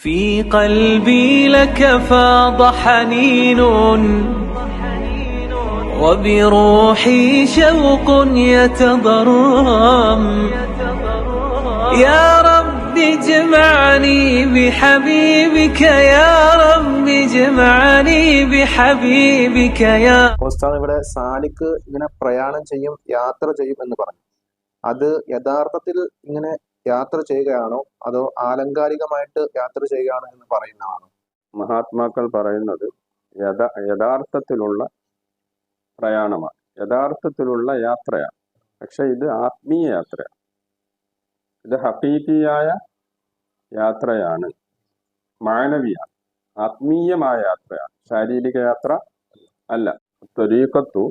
في قلبي لك فاض حنين وبروحي شوق يتضرم يا رب اجمعني بحبيبك يا رب اجمعني بحبيبك يا ഉസ്താദ് ഇവിടെ സാലിക്ക് ഇങ്ങനെ പ്രയാണം ചെയ്യും യാത്ര ചെയ്യും എന്ന് പറഞ്ഞു അത് യഥാർത്ഥത്തിൽ ഇങ്ങനെ യാത്ര ചെയ്യുകയാണോ? അതോ ആലങ്കാരികമായിട്ട് യാത്ര ചെയ്യുകയാണോ എന്ന് പറയുന്നതാണോ? മഹാത്മാക്കൾ പറയുന്നത് യഥാ യഥാർത്ഥത്തിലുള്ള പ്രയാണമാണ്. യഥാർത്ഥത്തിലുള്ള യാത്രയാണ്. പക്ഷെ ഇത് ആത്മീയ യാത്രയാണ്. ഇത് ഹക്കീക്കിയായ യാത്രയാണ്. മാനവിയാണ്. ആത്മീയമായ യാത്രയാണ്. ശാരീരിക യാത്ര അല്ല. ത്വരീക്കത്തു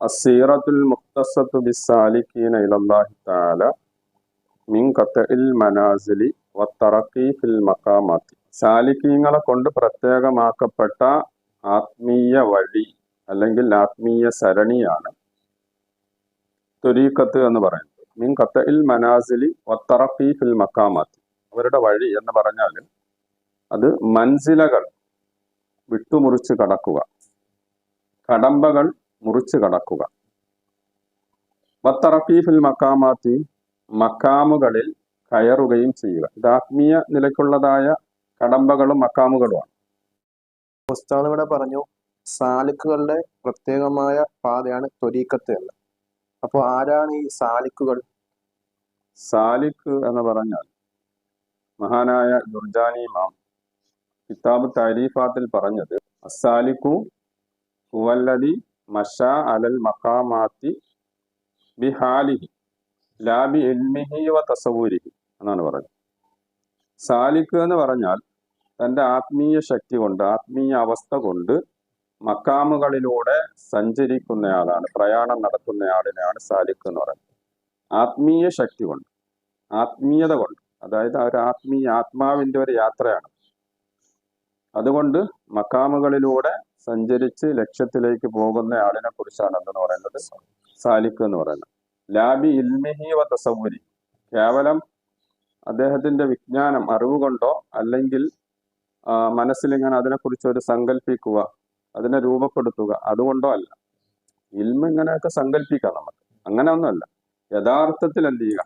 അസീറത്തുൽ മുക്തസത്തു ബിസാലിഖീന ഇലല്ലാഹി തആല ഖത്തഇൽ മനാസിലി ഫിൽ മഖാമാത്തി. സാലിക്കീങ്ങളെ കൊണ്ട് പ്രത്യേകമാക്കപ്പെട്ട ആത്മീയ വഴി അല്ലെങ്കിൽ ആത്മീയ സരണിയാണ് തുരീക്കത്ത് എന്ന് പറയുന്നത്. മീൻ കത്ത ഇൽ മനാസിലി വത്തറഖീ ഫിൽ മക്കാമാത്തി അവരുടെ വഴി എന്ന് പറഞ്ഞാൽ അത് മൻസിലകൾ വിട്ടുമുറിച്ച് കടക്കുക. കടമ്പകൾ മുറിച്ച് കടക്കുക. വത്തറഖീ ഫിൽ മക്കാമാത്തി മക്കാമുകളിൽ കയറുകയും ചെയ്യുക. ഇത് ആത്മീയ നിലയ്ക്കുള്ളതായ കടമ്പകളും മക്കാമുകളുമാണ് പുസ്തകം ഇവിടെ പറഞ്ഞു സാലിക്കുകളുടെ പ്രത്യേകമായ പാതയാണ് ത്വരീക്കത്ത് എന്ന്. അപ്പോൾ ആരാണ് ഈ സാലിക്കുകൾ? സാലിഖ് എന്ന് പറഞ്ഞാൽ മഹാനായ ദുർജാനി മാം കിതാബ് താരീഫാത്തിൽ പറഞ്ഞത് അസാലിഖു ഹുവല്ലദി മഷ അലൽ മഖാമാത്തി ബിഹാലിഹി. ലാബി എൽമിഹി വ തസവൂരിഹി എന്നാണ് പറഞ്ഞത് സാലിഖ് എന്ന് പറഞ്ഞാൽ തന്റെ ആത്മീയ ശക്തി കൊണ്ട് ആത്മീയ അവസ്ഥ കൊണ്ട് മക്കാമുകളിലൂടെ സഞ്ചരിക്കുന്നയാളാണ് പ്രയാണം നടത്തുന്നയാളിനെയാണ് സാലിഖ് എന്ന് പറയുന്നത്. ആത്മീയ ശക്തി കൊണ്ട് ആത്മീയത കൊണ്ട് അതായത് ഒരു ആത്മീയ ആത്മാവിന്റെ ഒരു യാത്രയാണ്. അതുകൊണ്ട് മക്കാമുകളിലൂടെ സഞ്ചരിച്ച് ലക്ഷ്യത്തിലേക്ക് പോകുന്ന ആളിനെ കുറിച്ചാണ് എന്തെന്ന് പറയുന്നത്? സാലിഖ് എന്ന് പറയുന്നത്. ലാബി ഇൽമിഹി വ തസൗരി കേവലം അദ്ദേഹത്തിന്റെ വിജ്ഞാനം അറിവ് കൊണ്ടോ അല്ലെങ്കിൽ മനസ്സിലിങ്ങനെ അതിനെക്കുറിച്ച് ഒരു സങ്കല്പിക്കുക അതിനെ രൂപപ്പെടുത്തുക അതുകൊണ്ടോ അല്ല. ഇൽമ ഇങ്ങനെയൊക്കെ സങ്കല്പിക്കാം നമുക്ക്. അങ്ങനെ ഒന്നുമല്ല യഥാർത്ഥത്തിൽ എന്ത് ചെയ്യുക?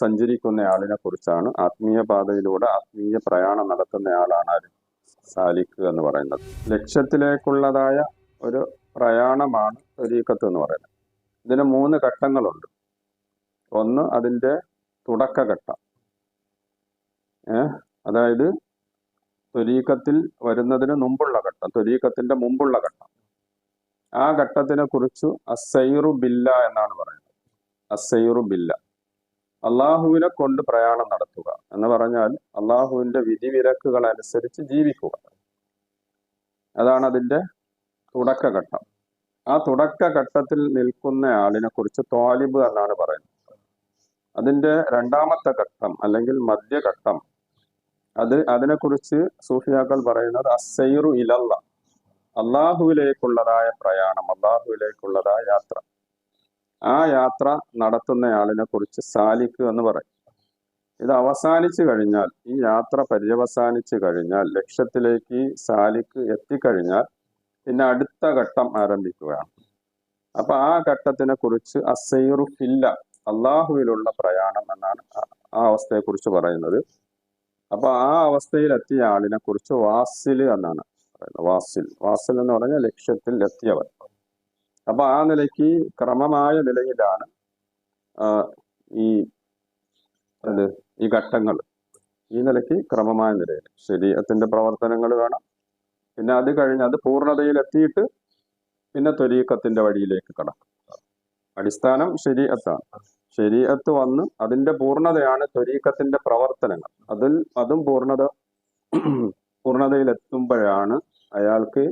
സഞ്ചരിക്കുന്ന ആളിനെ കുറിച്ചാണ്. ആത്മീയ പാതയിലൂടെ ആത്മീയ പ്രയാണം നടത്തുന്ന ആളാണ് ആര്? സാലിഖ് എന്ന് പറയുന്നത്. ലക്ഷ്യത്തിലേക്കുള്ളതായ ഒരു പ്രയാണമാണ് ഒരീക്കത്ത് എന്ന് പറയുന്നത്. ഇതിന് മൂന്ന് ഘട്ടങ്ങളുണ്ട്. ഒന്ന് അതിന്റെ തുടക്കഘട്ടം. അതായത് ത്വരീക്കത്തിൽ വരുന്നതിന് മുമ്പുള്ള ഘട്ടം ത്വരീക്കത്തിന്റെ മുമ്പുള്ള ഘട്ടം. ആ ഘട്ടത്തിനെ കുറിച്ച് അസൈറു ബില്ല എന്നാണ് പറയുന്നത്. അസൈറു ബില്ല. അള്ളാഹുവിനെ കൊണ്ട് പ്രയാണം നടത്തുക എന്ന് പറഞ്ഞാൽ അള്ളാഹുവിന്റെ വിധിവിലക്കുകൾ അനുസരിച്ച് ജീവിക്കുക. അതാണ് അതിന്റെ തുടക്കഘട്ടം. ആ തുടക്ക ഘട്ടത്തിൽ നിൽക്കുന്ന ആളിനെ കുറിച്ച് തോലിബ് എന്നാണ് പറയുന്നത്. അതിന്റെ രണ്ടാമത്തെ ഘട്ടം അല്ലെങ്കിൽ മധ്യഘട്ടം അത് അതിനെക്കുറിച്ച് സൂഫിയാക്കൾ പറയുന്നത് അസൈറു ഇലല്ല അള്ളാഹുവിലേക്കുള്ളതായ പ്രയാണം അള്ളാഹുവിലേക്കുള്ളതായ യാത്ര. ആ യാത്ര നടത്തുന്നയാളിനെ കുറിച്ച് സാലിക്ക് എന്ന് പറയും. ഇത് അവസാനിച്ചു കഴിഞ്ഞാൽ ഈ യാത്ര പര്യവസാനിച്ചു കഴിഞ്ഞാൽ ലക്ഷ്യത്തിലേക്ക് സാലിക്ക് എത്തിക്കഴിഞ്ഞാൽ പിന്നെ അടുത്ത ഘട്ടം ആരംഭിക്കുകയാണ്. അപ്പൊ ആ ഘട്ടത്തിനെ കുറിച്ച് അസൈറു ഫില്ല അള്ളാഹുവിലുള്ള പ്രയാണം എന്നാണ് ആ- അവസ്ഥയെ കുറിച്ച് പറയുന്നത്. അപ്പൊ ആ അവസ്ഥയിൽ എത്തിയ ആളിനെ കുറിച്ച് വാസിൽ എന്നാണ് പറയുന്നത്. വാസിൽ. വാസിൽ എന്ന് പറഞ്ഞാൽ ലക്ഷ്യത്തിൽ എത്തിയവർ അപ്പൊ ആ നിലയ്ക്ക് ക്രമമായ നിലയിലാണ് ഈ ഈ ഘട്ടങ്ങൾ. ഈ നിലയ്ക്ക് ക്രമമായ നിലയിൽ ശരീരത്തിന്റെ പ്രവർത്തനങ്ങൾ വേണം പിന്നെ അത് കഴിഞ്ഞ് അത് പൂർണതയിൽ എത്തിയിട്ട് പിന്നെ തൊലീക്കത്തിന്റെ വഴിയിലേക്ക് കടക്കും. അടിസ്ഥാനം ശരീരത്താണ്. ശരീരത്ത് വന്ന് അതിന്റെ പൂർണതയാണ് തൊലീക്കത്തിന്റെ പ്രവർത്തനങ്ങൾ. അതിൽ അതും പൂർണത പൂർണതയിലെത്തുമ്പോഴാണ് അയാൾക്ക്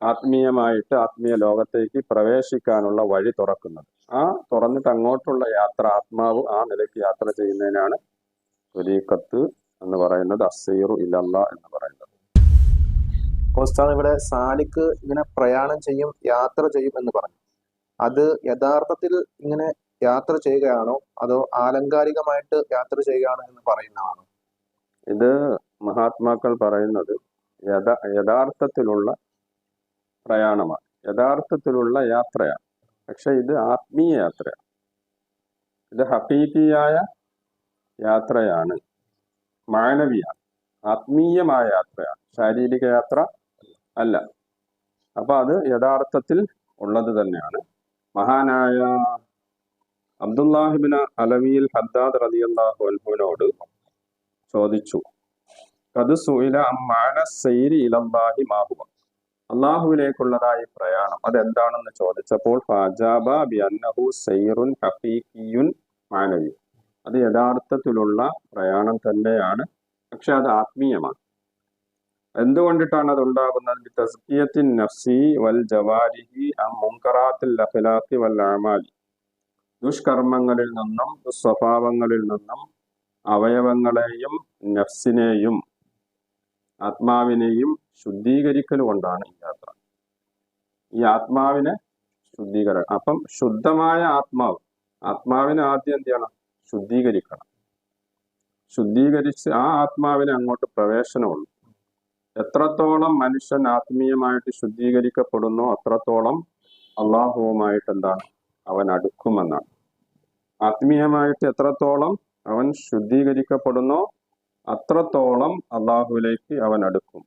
ആത്മീയമായിട്ട് ആത്മീയ ലോകത്തേക്ക് പ്രവേശിക്കാനുള്ള വഴി തുറക്കുന്നത്. ആ തുറന്നിട്ട് അങ്ങോട്ടുള്ള യാത്ര ആത്മാവ് ആ നിലയ്ക്ക് യാത്ര ചെയ്യുന്നതിനാണ് തൊലീക്കത്ത് എന്ന് പറയുന്നത് അസീറു ഇലല്ല എന്ന് പറയുന്നത്. ഉസ്താദ് ഇവിടെ സാലിക്ക് ഇങ്ങനെ പ്രയാണം ചെയ്യും യാത്ര ചെയ്യും എന്ന് പറഞ്ഞു. അത് യഥാർത്ഥത്തിൽ ഇങ്ങനെ യാത്ര ചെയ്യുകയാണോ? അതോ ആലങ്കാരികമായിട്ട് യാത്ര ചെയ്യുകയാണോ എന്ന് പറയുന്നതാണോ? ഇത് മഹാത്മാക്കൾ പറയുന്നത് യഥാ യഥാർത്ഥത്തിലുള്ള പ്രയാണമാണ്. യഥാർത്ഥത്തിലുള്ള യാത്രയാണ്. പക്ഷെ ഇത് ആത്മീയ യാത്രയാണ്. ഇത് ഹക്കീക്കിയായ യാത്രയാണ്. മാനവിയാണ്. ആത്മീയമായ യാത്രയാണ്. ശാരീരിക യാത്ര അല്ല. അപ്പൊ അത് യഥാർത്ഥത്തിൽ ഉള്ളത് തന്നെയാണ്. മഹാനായ അബ്ദുല്ലാഹിബിന് അലവിയിൽ ഹദ്ദാദ് റളിയല്ലാഹു അൻഹുവിനോട് ചോദിച്ചു. കത് സുയില സൈരി ഇലല്ലാഹി മാഹുവ അള്ളാഹുവിലേക്കുള്ളതായ പ്രയാണം. അതെന്താണെന്ന് ചോദിച്ചപ്പോൾ ഫാജാബ സൈറുൻ മാനവി. അത് യഥാർത്ഥത്തിലുള്ള പ്രയാണം തന്നെയാണ്. പക്ഷെ അത് ആത്മീയമാണ്. എന്തുകൊണ്ടിട്ടാണ് അത് ഉണ്ടാകുന്നത് നഫ്സി വൽ വൽ ദുഷ്കർമ്മങ്ങളിൽ നിന്നും ദുസ്വഭാവങ്ങളിൽ നിന്നും അവയവങ്ങളെയും നഫ്സിനെയും ആത്മാവിനെയും ശുദ്ധീകരിക്കൽ കൊണ്ടാണ് ഈ യാത്ര. ഈ ആത്മാവിനെ ശുദ്ധീകരണം അപ്പം ശുദ്ധമായ ആത്മാവ് ആത്മാവിനെ ആദ്യം എന്ത് ചെയ്യണം? ശുദ്ധീകരിക്കണം. ശുദ്ധീകരിച്ച് ആ ആത്മാവിനെ അങ്ങോട്ട് പ്രവേശനമുള്ളൂ. എത്രത്തോളം മനുഷ്യൻ ആത്മീയമായിട്ട് ശുദ്ധീകരിക്കപ്പെടുന്നു അത്രത്തോളം അള്ളാഹുവുമായിട്ട് എന്താണ് അവൻ അടുക്കുമെന്നാണ്. ആത്മീയമായിട്ട് എത്രത്തോളം അവൻ ശുദ്ധീകരിക്കപ്പെടുന്നു അത്രത്തോളം അള്ളാഹുവിലേക്ക് അവൻ അടുക്കും.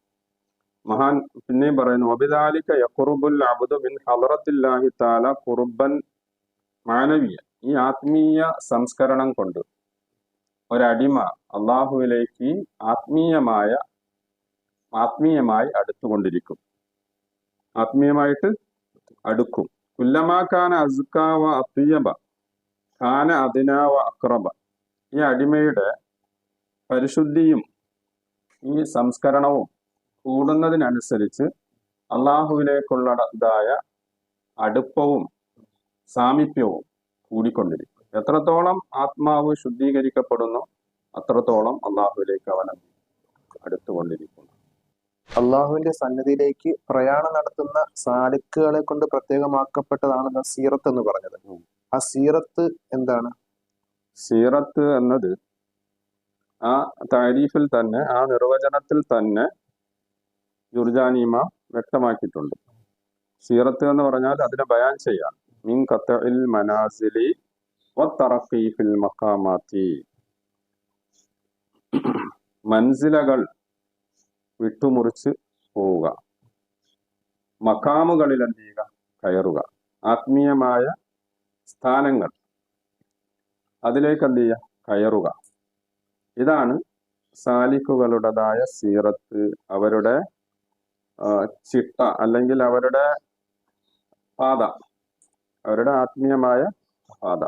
മഹാൻ പിന്നെയും പറയുന്നു അബിദാലിക്ക യഖുറുബുൽ അബുദു മിൻ ഹലറത്തില്ലാഹി താല കുറുബൻ മാനവീയ ഈ ആത്മീയ സംസ്കരണം കൊണ്ട് ഒരടിമ അള്ളാഹുവിലേക്ക് ആത്മീയമായ ആത്മീയമായി അടുത്തുകൊണ്ടിരിക്കും. ആത്മീയമായിട്ട് അടുക്കും. കുല്ലമാക്കാന അസുക്കാവ അത്തിയബ ഖാന അതിനാവ അക്രബ. ഈ അടിമയുടെ പരിശുദ്ധിയും ഈ സംസ്കരണവും കൂടുന്നതിനനുസരിച്ച് അള്ളാഹുവിലേക്കുള്ളതായ അടുപ്പവും സാമീപ്യവും കൂടിക്കൊണ്ടിരിക്കും. എത്രത്തോളം ആത്മാവ് ശുദ്ധീകരിക്കപ്പെടുന്നു അത്രത്തോളം അള്ളാഹുവിലേക്ക് അവൻ അടുത്തുകൊണ്ടിരിക്കുന്നു. അള്ളാഹുവിന്റെ സന്നിധിയിലേക്ക് പ്രയാണം നടത്തുന്ന സാലിക്കുകളെ കൊണ്ട് പ്രത്യേകമാക്കപ്പെട്ടതാണ് സീറത്ത് എന്ന് പറഞ്ഞത്. ആ സീറത്ത് എന്താണ്? സീറത്ത് എന്നത് ആ താരീഫിൽ തന്നെ ആ നിർവചനത്തിൽ തന്നെ ജുർജാനീമ വ്യക്തമാക്കിയിട്ടുണ്ട്. സീറത്ത് എന്ന് പറഞ്ഞാൽ അതിനെ ബയാൻ ചെയ്യാം മിൻ ഖത്തഇൽ മനാസിലി മഖാമാത്തി. മൻസിലകൾ വിട്ടുമുറിച്ച് പോവുക. മക്കാമുകളിൽ എന്ത് ചെയ്യുക? കയറുക. ആത്മീയമായ സ്ഥാനങ്ങൾ. അതിലേക്ക് എന്ത് ചെയ്യുക? കയറുക. ഇതാണ് സാലിക്കുകളുടേതായ സീറത്ത്. അവരുടെ ചിട്ട അല്ലെങ്കിൽ അവരുടെ പാത. അവരുടെ ആത്മീയമായ പാത.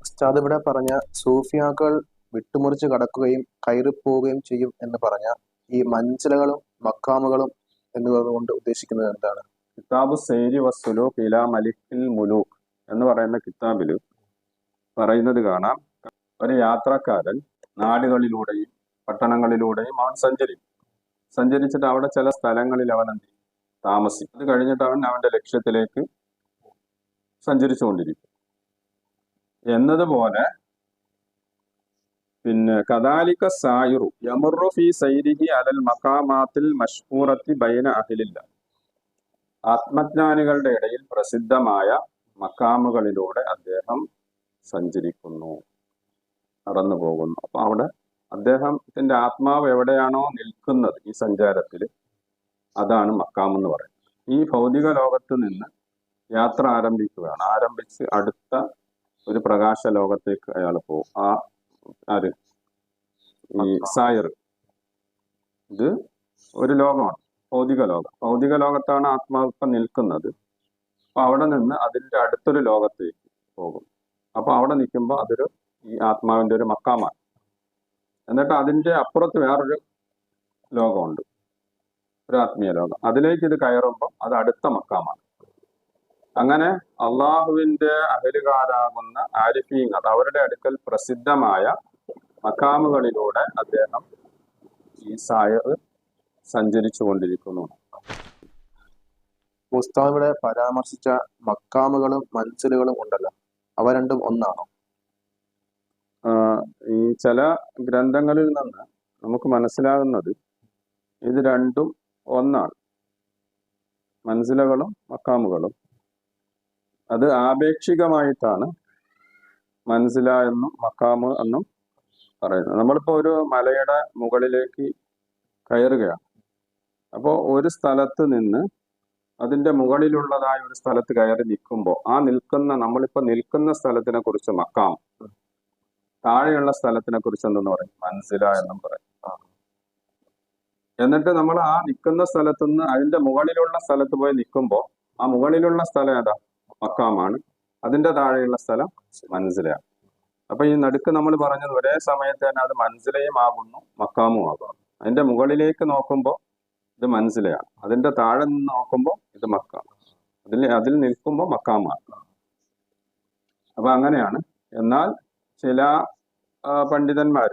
ഉസ്താദ് ഇവിടെ പറഞ്ഞ സൂഫിയാക്കൾ വിട്ടുമുറിച്ച് കടക്കുകയും കയറിപ്പോവുകയും ചെയ്യും എന്ന് പറഞ്ഞ ഈ മഞ്ചലകളും മക്കാമുകളും എന്നുള്ളതുകൊണ്ട് ഉദ്ദേശിക്കുന്നത് എന്താണ്? കിതാബ് സൈരി വസ്സുലു ഇല മലിക്കിൽ മുലൂക്ക് എന്ന് പറയുന്ന കിതാബിൽ പറയുന്നത് കാണാം. ഒരു യാത്രക്കാരൻ നാടുകളിലൂടെയും പട്ടണങ്ങളിലൂടെയും അവൻ സഞ്ചരിക്കും. സഞ്ചരിച്ചിട്ട് അവിടെ ചില സ്ഥലങ്ങളിൽ അവൻ എന്ത്? താമസിക്കും. അത് കഴിഞ്ഞിട്ട് അവൻ അവന്റെ ലക്ഷ്യത്തിലേക്ക് സഞ്ചരിച്ചുകൊണ്ടിരിക്കും. എന്നതുപോലെ പിന്നെ കദാലിക സായുറു യമുറു ഫി സൈരിഹി അലൽ മഖാമാത്തിൽ മഷ്ഹൂറത്തി ബൈന അഹിലില്ല. ആത്മജ്ഞാനികളുടെ ഇടയിൽ പ്രസിദ്ധമായ മക്കാമുകളിലൂടെ അദ്ദേഹം സഞ്ചരിക്കുന്നു നടന്നു പോകുന്നു അപ്പൊ അവിടെ അദ്ദേഹത്തിന്റെ ആത്മാവ് എവിടെയാണോ നിൽക്കുന്നത് ഈ സഞ്ചാരത്തിൽ അതാണ് മക്കാം എന്ന് പറയുന്നത്. ഈ ഭൗതിക ലോകത്ത് നിന്ന് യാത്ര ആരംഭിക്കുകയാണ്. ആരംഭിച്ച് അടുത്ത ഒരു പ്രകാശ ലോകത്തേക്ക് അയാൾ പോകും. ആ ആര്? ഈ സായർ. ഇത് ഒരു ലോകമാണ്. ഭൗതിക ലോകം. ഭൗതിക ലോകത്താണ് ആത്മാവ് ഇപ്പം നിൽക്കുന്നത്. അപ്പൊ അവിടെ നിന്ന് അതിന്റെ അടുത്തൊരു ലോകത്തേക്ക് പോകും. അപ്പൊ അവിടെ നിൽക്കുമ്പോൾ അതൊരു ഈ ആത്മാവിന്റെ ഒരു മക്കാമാണ്. എന്നിട്ട് അതിന്റെ അപ്പുറത്ത് വേറൊരു ലോകമുണ്ട്. ഒരു ആത്മീയ ലോകം. അതിലേക്ക് ഇത് കയറുമ്പോൾ അത് അടുത്ത മക്കാമാണ്. അങ്ങനെ അള്ളാഹുവിന്റെ അഹലുകാരാകുന്ന ആരിഫീങ്ങൾ അവരുടെ അടുക്കൽ പ്രസിദ്ധമായ മക്കാമുകളിലൂടെ അദ്ദേഹം ഈ സായർ സഞ്ചരിച്ചു കൊണ്ടിരിക്കുന്നു ഉസ്താദ് ഇവിടെ പരാമർശിച്ച മക്കാമുകളും മൻസിലുകളും ഉണ്ടല്ലോ അവ രണ്ടും ഒന്നാണോ? ഈ ചില ഗ്രന്ഥങ്ങളിൽ നിന്ന് നമുക്ക് മനസ്സിലാകുന്നത് ഇത് രണ്ടും ഒന്നാണ്. മൻസിലകളും മക്കാമുകളും അത് ആപേക്ഷികമായിട്ടാണ് മനസ്സില എന്നും മക്കാമ് എന്നും പറയുന്നത്. നമ്മളിപ്പോ ഒരു മലയുടെ മുകളിലേക്ക് കയറുകയാണ്. അപ്പോൾ ഒരു സ്ഥലത്ത് നിന്ന് അതിന്റെ മുകളിലുള്ളതായ ഒരു സ്ഥലത്ത് കയറി നിൽക്കുമ്പോൾ ആ നിൽക്കുന്ന നമ്മളിപ്പോ നിൽക്കുന്ന സ്ഥലത്തിനെ കുറിച്ച് മക്കാം താഴെയുള്ള സ്ഥലത്തിനെ കുറിച്ച് എന്തെന്ന് പറയും? മനസ്സില എന്നും പറയും. എന്നിട്ട് നമ്മൾ ആ നിൽക്കുന്ന സ്ഥലത്തുനിന്ന് അതിന്റെ മുകളിലുള്ള സ്ഥലത്ത് പോയി നിൽക്കുമ്പോൾ ആ മുകളിലുള്ള സ്ഥലം ഏതാ? മക്കാമാണ് അതിന്റെ താഴെയുള്ള സ്ഥലം മനസ്സിലാണ് അപ്പൊ ഈ നടുക്ക് നമ്മൾ പറഞ്ഞത് ഒരേ സമയത്ത് തന്നെ അത് മൻസിലയും ആകുന്നു മക്കാമും ആകുന്നു. അതിന്റെ മുകളിലേക്ക് നോക്കുമ്പോൾ ഇത് മനസ്സിലാണ് അതിന്റെ താഴെ നിന്ന് നോക്കുമ്പോൾ ഇത് മക്കാം അതിൽ അതിൽ നിൽക്കുമ്പോൾ മക്കാമാണ് അപ്പൊ അങ്ങനെയാണ്. എന്നാൽ ചില പണ്ഡിതന്മാർ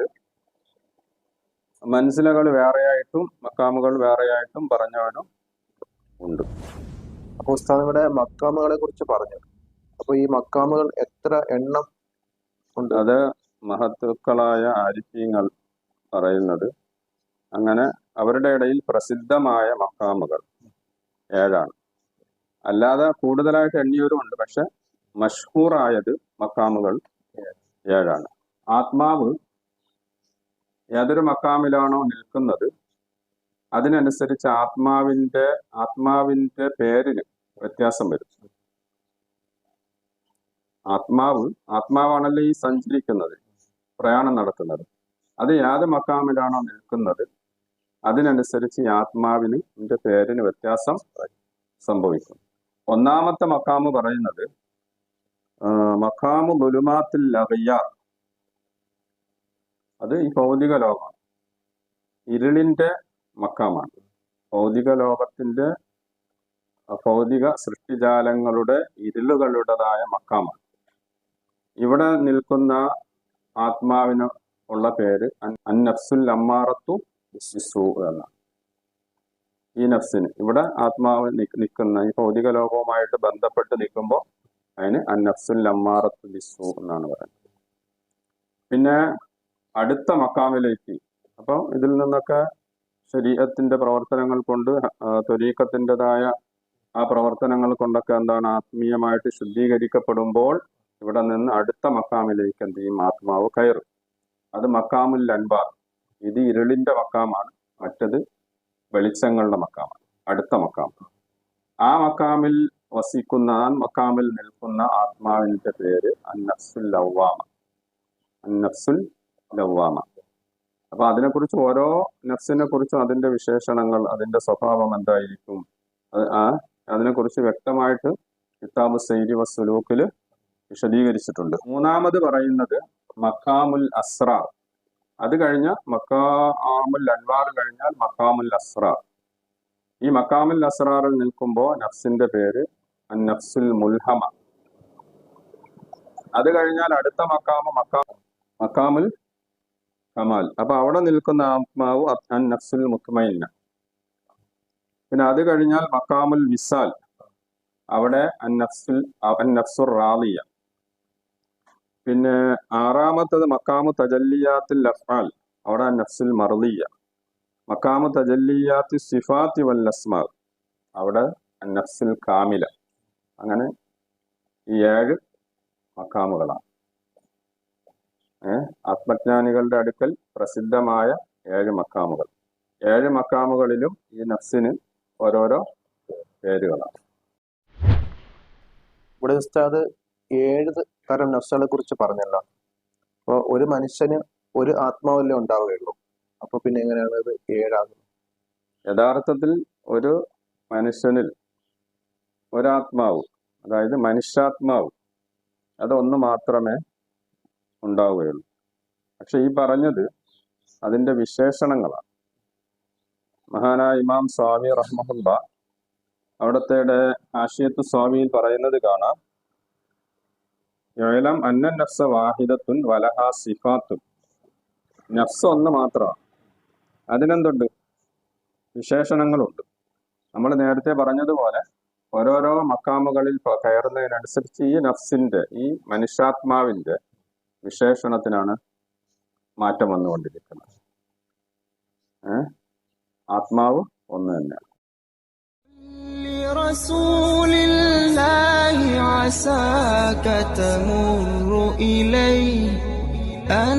മനസ്സിലകൾ വേറെയായിട്ടും മക്കാമുകൾ വേറെയായിട്ടും പറഞ്ഞവനും ഉണ്ട്. അപ്പൊ ഉസ്താദ് ഇവിടെ മക്കാമുകളെ കുറിച്ച് പറഞ്ഞു. അപ്പൊ ഈ മക്കാമുകൾ എത്ര എണ്ണം ഉണ്ട്? അത് മഹത്തുക്കളായ ആരിഫ്യങ്ങൾ പറയുന്നത്. അങ്ങനെ അവരുടെ ഇടയിൽ പ്രസിദ്ധമായ മക്കാമുകൾ ഏഴാണ്. അല്ലാതെ കൂടുതലായിട്ട് എണ്ണിയവരും ഉണ്ട്. പക്ഷെ മഷ്ഹൂറായത് മക്കാമുകൾ ഏഴാണ്. ആത്മാവ് ഏതൊരു മക്കാമിലാണോ നിൽക്കുന്നത് അതിനനുസരിച്ച് ആത്മാവിന്റെ ആത്മാവിന്റെ പേരിന് വ്യത്യാസം വരും. ആത്മാവ് ആത്മാവാണല്ലോ ഈ സഞ്ചരിക്കുന്നത് പ്രയാണം നടത്തുന്നത് അത് ഏത് മക്കാമിലാണോ നിൽക്കുന്നത് അതിനനുസരിച്ച് ഈ ആത്മാവിന് എന്റെ പേരിന് വ്യത്യാസം സംഭവിക്കും. ഒന്നാമത്തെ മക്കാമ് പറയുന്നത് മക്കാമു ദുലുമാത്തിൽ ലഹയ്യാർ അത് ഈ ഭൗതിക ലോകമാണ്. ഇരുളിന്റെ മക്കാമാണ്. ഭൗതിക ലോകത്തിന്റെ ഭൗതിക സൃഷ്ടിജാലങ്ങളുടെ ഇരുളുകളുടേതായ മക്കാമാണ്. ഇവിടെ നിൽക്കുന്ന ആത്മാവിന് ഉള്ള പേര് അന്നഫ്സുൽ അമ്മാറത്തു ബിസ്സു എന്നാണ്. ഈ നഫ്സിന് ഇവിടെ ആത്മാവ് നിൽക്കുന്ന ഈ ഭൗതിക ലോകവുമായിട്ട് ബന്ധപ്പെട്ട് നിൽക്കുമ്പോൾ അതിന് അന്നഫ്സുൽ അമ്മാറത്തു ബിസു എന്നാണ് പറയുന്നത്. പിന്നെ അടുത്ത മക്കാമിലേക്ക് അപ്പം ഇതിൽ നിന്നൊക്കെ ശരീരത്തിന്റെ പ്രവർത്തനങ്ങൾ കൊണ്ട് തൊലീക്കത്തിന്റെതായ ആ പ്രവർത്തനങ്ങൾ കൊണ്ടൊക്കെ എന്താണ് ആത്മീയമായിട്ട് ശുദ്ധീകരിക്കപ്പെടുമ്പോൾ ഇവിടെ നിന്ന് അടുത്ത മക്കാമിലേക്ക് എന്ത് ചെയ്യും? ആത്മാവ് കയറും. അത് മക്കാമുൽ അൻബാർ. ഇത് ഇരുളിന്റെ മക്കാമാണ്. മറ്റത് വെളിച്ചങ്ങളുടെ മക്കാമാണ്. അടുത്ത മക്കാം. ആ മക്കാമിൽ വസിക്കുന്ന ആ മക്കാമിൽ നിൽക്കുന്ന ആത്മാവിന്റെ പേര് അന്നഫ്സുൽ ലവ്വാമ. അന്നഫ്സുൽ ലവ്വാമ. അപ്പൊ അതിനെക്കുറിച്ച് ഓരോ നഫ്സിനെ കുറിച്ചും അതിന്റെ വിശേഷണങ്ങൾ അതിന്റെ സ്വഭാവം എന്തായിരിക്കും? ആ അതിനെക്കുറിച്ച് വ്യക്തമായിട്ട് കിതാബ് സൈരി വസ്ലൂക്കിൽ വിശദീകരിച്ചിട്ടുണ്ട്. മൂന്നാമത് പറയുന്നത് മക്കാമുൽ അസ്ര അത് കഴിഞ്ഞ മക്കാമുൽ അൻവാർ കഴിഞ്ഞാൽ മക്കാമുൽ അസ്ര ഈ മക്കാമുൽ അസ്രാറിൽ നിൽക്കുമ്പോൾ നഫ്സിന്റെ പേര് നഫ്സുൽ മുൽഹമ. അത് കഴിഞ്ഞാൽ അടുത്ത മക്കാമ മക്കാ മക്കാമുൽ കമാൽ. അപ്പൊ അവിടെ നിൽക്കുന്ന ആത്മാവ് അൻ നഫ്സുൽ മുത്മയിന്ന പിന്നെ അത് കഴിഞ്ഞാൽ മക്കാമുൽ വിസാൽ അവിടെ അൻ നഫ്സുൽ നഫ്സുർ റാലിയ. പിന്നെ ആറാമത്തത് മക്കാമു തജല്ലിയാത്തിൽ അഫ്ആൽ. അവിടെ അൻ നഫ്സുൽ മർദിയ. മക്കാമു തജല്ലിയാത്തി സിഫാത്തി വല്ലസ്മാൽ അവിടെ നഫ്സുൽ കാമില. അങ്ങനെ ഈ ഏഴ് മക്കാമുകളാണ്. ആത്മജ്ഞാനികളുടെ അടുക്കൽ പ്രസിദ്ധമായ ഏഴ് മക്കാമുകൾ ഏഴ് മക്കാമുകളിലും ഈ നഫ്സിന് ഓരോരോ പേരുകളാണ്. ഇവിടെ ഉസ്താദ് ഏഴ് തരം നഫ്സുകളെ കുറിച്ച് പറഞ്ഞല്ലോ. അപ്പോൾ ഒരു മനുഷ്യന് ഒരു ആത്മാവല്ലേ ഉണ്ടാവുകയുള്ളൂ. അപ്പൊ പിന്നെ എങ്ങനെയാണ് ഇത് ഏഴാകുന്നത്? യഥാർത്ഥത്തിൽ ഒരു മനുഷ്യനിൽ ഒരാത്മാവ് അതായത് മനുഷ്യാത്മാവ് അതൊന്ന് മാത്രമേ ഉണ്ടാവുകയുള്ളൂ. പക്ഷെ ഈ പറഞ്ഞത് അതിന്റെ വിശേഷണങ്ങളാണ്. മഹാനായ ഇമാം സ്വാമി റഹ്മഹുല്ല അവിടത്തെ ആശയത്ത് സ്വാമിയിൽ പറയുന്നത് കാണാം. ഏലം അന്ന നഫ്സ വാഹിദത്തുൻ വലഹ സിഫാത്തുൻ. നഫ്സ് ഒന്ന് മാത്രമാണ്. അതിനെന്തുണ്ട്? വിശേഷണങ്ങളുണ്ട്. നമ്മൾ നേരത്തെ പറഞ്ഞതുപോലെ ഓരോരോ മക്കാമുകളിൽ കയറുന്നതിനനുസരിച്ച് ഈ നഫ്സിന്റെ ഈ മനുഷ്യാത്മാവിന്റെ വിശേഷണത്തിനാണ് മാറ്റം വന്നുകൊണ്ടിരിക്കുന്നത് ആത്മാവ് ഒന്ന് തന്നെയാണ് لرسول الله عساك تمر إليه أن